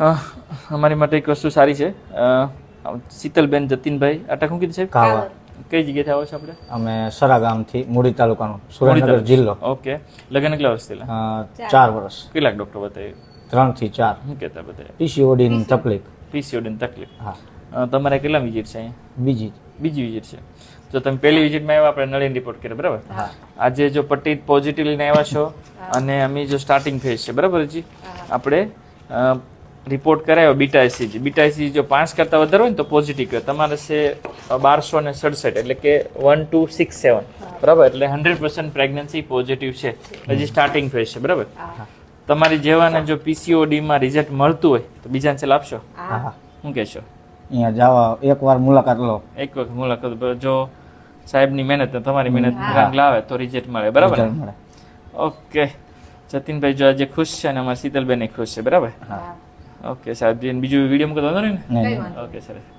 અમારી માટે એક વસ્તુ સારી છે. શીતલબેન જતીનભાઈ અટક શું કીધું છે કાવા કઈ જગ્યાએથી આવો છો આપણે? અમે સરા ગામથી મૂડી તાલુકાનો સુરેન્દ્રનગર જિલ્લો. ઓકે. લગ્ન કેટલા વર્ષ થયેલા? ચાર વર્ષ. કેટલાક ડૉક્ટર બતાવ્યું? ત્રણથી ચાર. શું કહેતા બધા પીસીઓડી ની તકલીફ. પીસીઓડીની તકલીફ. હા. તમારે કેટલા વિઝિટ છે અહીંયા? બીજી. બીજી વિઝિટ છે. જો તમે પહેલી વિઝિટમાં આવ્યા આપણે નળીન રિપોર્ટ કર્યો બરાબર? આજે જો પટ્ટી પોઝિટિવ લઈને આવ્યા છો અને અમે જો સ્ટાર્ટિંગ ફેઝ છે બરાબર જી આપણે રિપોર્ટ કરાયો બીટા એસીજી બીટા એસીજી જો પાંચ કરતાં વધારે હોય ને તો પોઝિટિવ કહેવાય. તમારે છે બારસો ને સડસઠ એટલે કે વન ટુ સિક્સ સેવન બરાબર? એટલે હંડ્રેડ પર્સન્ટ પ્રેગ્નન્સી પોઝિટિવ છે. હજી સ્ટાર્ટિંગ ફેઝ છે બરાબર? તમારી જેવાને જો પીસીઓડીમાં રિઝલ્ટ મળતું હોય તો બીજાને ચાલ આપશો? હા. શું કહેશો? અહીંયા જવા એકવાર મુલાકાત લો. એક વખત મુલાકાત જો સાહેબની મહેનત ને તમારી મહેનત રંગ લાવે તો રિઝલ્ટ મળે બરાબર? મળે. ઓકે. જતીનભાઈ જો આજે ખુશ છે અને અમારા શીતલબેન ખુશ છે બરાબર? હા. ઓકે સાહેબજી અને બીજું વીડિયો મૂકો તો વાંધો